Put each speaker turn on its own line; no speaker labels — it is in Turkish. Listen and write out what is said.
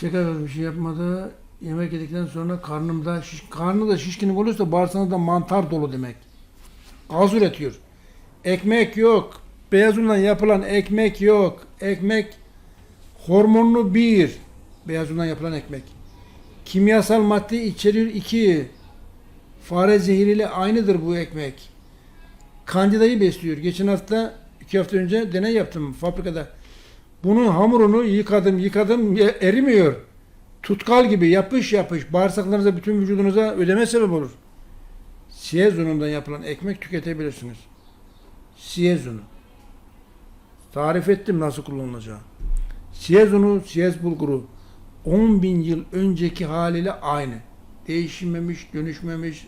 Tekrar bir şey yapmadı. Yemek yedikten sonra karnımda şiş, karnı da şişkinlik olursa bağırsağında mantar dolu demek. Gaz üretiyor. Ekmek yok. Beyaz undan yapılan ekmek yok. Ekmek hormonlu bir. Beyaz undan yapılan ekmek. Kimyasal madde içeriyor iki. Fare zehriyle aynıdır bu ekmek. Kandidayı besliyor. Geçen hafta, iki hafta önce deney yaptım fabrikada. Bunun hamurunu yıkadım, yıkadım, erimiyor. Tutkal gibi yapış yapış bağırsaklarınıza, bütün vücudunuza ödeme sebep olur. Siyez unundan yapılan ekmek tüketebilirsiniz. Siyez unu. Tarif ettim nasıl kullanılacağı. Siyez unu, siyez bulguru 10 bin yıl önceki haliyle aynı. Değişmemiş, dönüşmemiş,